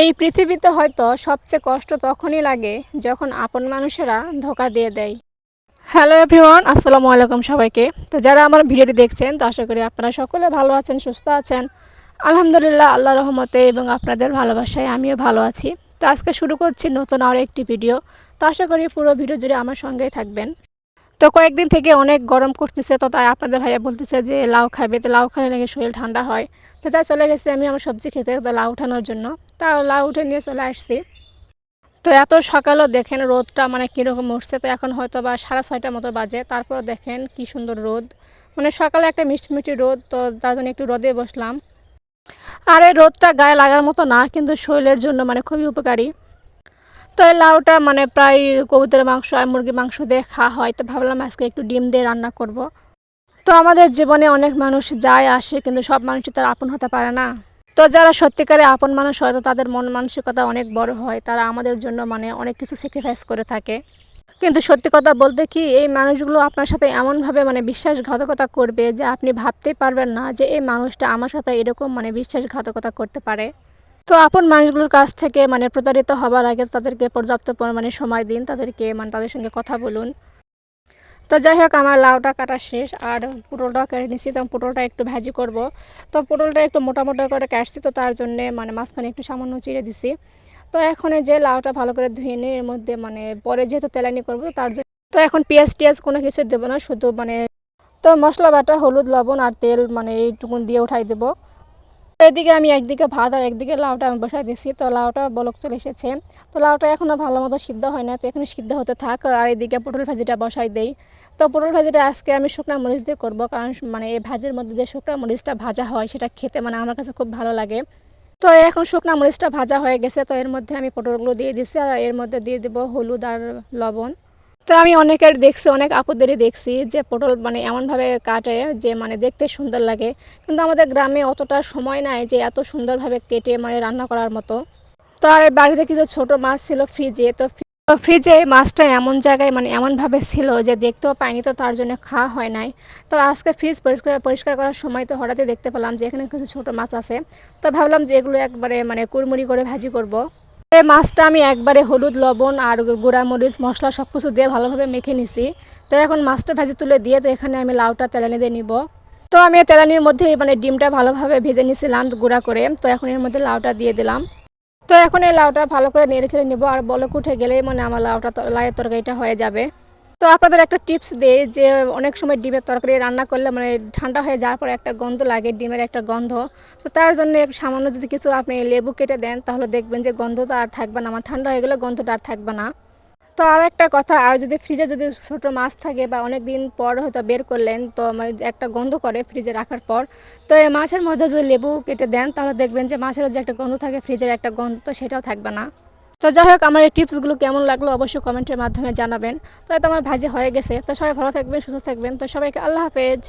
এই পৃথিবীতে হয়তো সবচেয়ে কষ্ট তখনই লাগে যখন আপন মানুষেরা ধোকা দিয়ে দেয়। হ্যালো এভরিওয়ান আসসালামু আলাইকুম সবাইকে। তো যারা আমার ভিডিওটি দেখছেন, তো আশা করি আপনারা সকলে ভালো আছেন, সুস্থ আছেন। আলহামদুলিল্লাহ আল্লাহ রহমতে এবং আপনাদের ভালোবাসায় আমিও ভালো আছি। তো আজকে শুরু করছি নতুন আরও একটি ভিডিও। তো আশা করি পুরো ভিডিও জুড়ে আমার সঙ্গেই থাকবেন। তো কয়েকদিন থেকে অনেক গরম করতেছে, তো তাই আপনাদের ভাইয়া বলতেছে যে লাউ খাবে তো লাউ খেলে নাকি শরীর ঠান্ডা হয়। তো তাই চলে গেছি আমি আমার সবজি খেতে তো লাউ উঠানোর জন্য। তা লাউ উঠে নিয়ে চলে আসছি। তো এত সকালেও দেখেন রোদটা মানে কীরকম উঠছে, তো এখন হয়তো বা সাড়ে ছয়টার মতো বাজে। তারপর দেখেন কি সুন্দর রোদ। মানে সকালে একটা মিষ্টি মিষ্টি রোদ, তো তার জন্য একটু রোদে বসলাম। আর এই রোদটা গায়ে লাগার মতো না, কিন্তু শরীরের জন্য মানে খুবই উপকারী। তো এই লাউটা মানে প্রায় কবুতরের মাংস আর মুরগির মাংস দিয়ে খাওয়া হয়। তো ভাবলাম আজকে একটু ডিম দিয়ে রান্না করব। তো আমাদের জীবনে অনেক মানুষ যায়, আসে, কিন্তু সব মানুষই তার আপন হতে পারে না। তো যারা সত্যিকারে আপন মানুষ হয়, তো তাদের মন মানসিকতা অনেক বড় হয়। তারা আমাদের জন্য মানে অনেক কিছু স্যাক্রিফাইস করে থাকে। কিন্তু সত্যি কথা বলতে কি, এই মানুষগুলো আপনার সাথে এমনভাবে মানে বিশ্বাসঘাতকতা করবে যে আপনি ভাবতেই পারবেন না যে এই মানুষটা আমার সাথে এরকম মানে বিশ্বাসঘাতকতা করতে পারে। তো আপন মানুষগুলোর কাছ থেকে মানে প্রতারিত হবার আগে তাদেরকে পর্যাপ্ত পরিমাণে সময় দিন, তাদেরকে মানে তাদের সঙ্গে কথা বলুন। তো যাই হোক, আমার লাউটা কাটা শেষ, আর পটলটাও কেটে নিচ্ছি তো পটলটা একটু ভাজি করব। তো পটলটা একটু মোটা মোটা করে কাটছি, তো তার জন্যে মানে মাঝখানে একটু সামান্য চিড়ে দিছি। তো এখন যে লাউটা ভালো করে ধুয়ে নিয়ে, এর মধ্যে মানে পরে যেহেতু তেলানি করব, তার জন্য, তো এখন পেঁয়াজ টিয়াজ কোনো কিছু দেবো না, শুধু মানে তো মশলা বাটা হলুদ, লবণ আর তেল মানে এইটুকুন দিয়ে উঠাই দেবো। এদিকে আমি একদিকে ভাত আর একদিকে লাউটা আমি বসাই দিয়েছি। তো লাউটা বলক চলে এসেছে। তো লাউটা এখনও ভালো মতো সিদ্ধ হয় না তো এখানে সিদ্ধ হতে থাক। আর এদিকে পটল ভাজিটা বসাই দেই। তো পটল ভাজিটা আজকে আমি শুকনা মরিচ দিয়ে করব। কারণ মানে এই ভাজির মধ্যে যে শুকনা মরিচটা ভাজা হয়, সেটা খেতে মানে আমার কাছে খুব ভালো লাগে। তো এখন শুকনা মরিচটা ভাজা হয়ে গেছে। তো এর মধ্যে আমি পটলগুলো দিয়ে দিচ্ছি আর এর মধ্যে দিয়ে দেবো হলুদ আর লবণ। তো আমি অনেকের দেখছি, অনেক আপুদেরই দেখছি যে পটল মানে এমনভাবে কাটে যে মানে দেখতে সুন্দর লাগে। কিন্তু আমাদের গ্রামে অতটা সময় নাই যে এত সুন্দরভাবে কেটে মানে রান্না করার মতো। তো আর বাড়িতে কিছু ছোট মাছ ছিল ফ্রিজে, তো ফ্রিজে মাছটা এমন জায়গায় মানে এমনভাবে ছিল যে দেখতেও পাইনি, তো তার জন্য খাওয়া হয় নাই। তো আজকে ফ্রিজ পরিষ্কার পরিষ্কার করার সময় তো হঠাৎই দেখতে পেলাম যে এখানে কিছু ছোট মাছ আছে। তো ভাবলাম যে এগুলো একবারে মানে কুড়মুড়ি করে ভাজি করব। এই মাছটা আমি একবারে হলুদ, লবণ আর গুঁড়ামরিচ, মশলা সব কিছু দিয়ে ভালোভাবে মেখে নিছি। তো এখন মাছটা ভেজে তুলে দিয়ে তো এখানে আমি লাউটা, তেলানি দিয়ে নিব। তো আমি তেলানির মধ্যে মানে ডিমটা ভালোভাবে ভেজে নিয়েছিলাম গুঁড়া করে। তো এখন এর মধ্যে লাউটা দিয়ে দিলাম। তো এখন এই লাউটা ভালো করে নেড়ে ছেড়ে নিব। আর বলক উঠে গেলেই মানে আমার লাউটা লাউয়ের তরকারিটা হয়ে যাবে। তো আপনাদের একটা টিপস দিই যে অনেক সময় ডিমের তরকারি রান্না করলে মানে ঠান্ডা হয়ে যাওয়ার পরে একটা গন্ধ লাগে, ডিমের একটা গন্ধ। তো তার জন্য সামান্য যদি কিছু আপনি লেবু কেটে দেন তাহলে দেখবেন যে গন্ধটা আর থাকবে না, আমার ঠান্ডা হয়ে গেলে গন্ধটা আর থাকবে না। তো আর একটা কথা, আর যদি ফ্রিজে যদি ছোটো মাছ থাকে বা অনেক দিন পর হয়তো বের করলেন, তো একটা গন্ধ করে ফ্রিজে রাখার পর। তো এই মাছের মধ্যে যদি লেবু কেটে দেন তাহলে দেখবেন যে মাছেরও যে একটা গন্ধ থাকে, ফ্রিজের একটা গন্ধ, তো সেটাও থাকবে না। তো যাই হোক, আমার এই টিপসগুলো কেমন লাগল অবশ্যই কমেন্টের মাধ্যমে জানাবেন। তো এত আমার ভাজি হয়ে গেছে। তো সবাই ভালো থাকবেন, সুস্থ থাকবেন। তো সবাইকে আল্লাহ হাফেজ।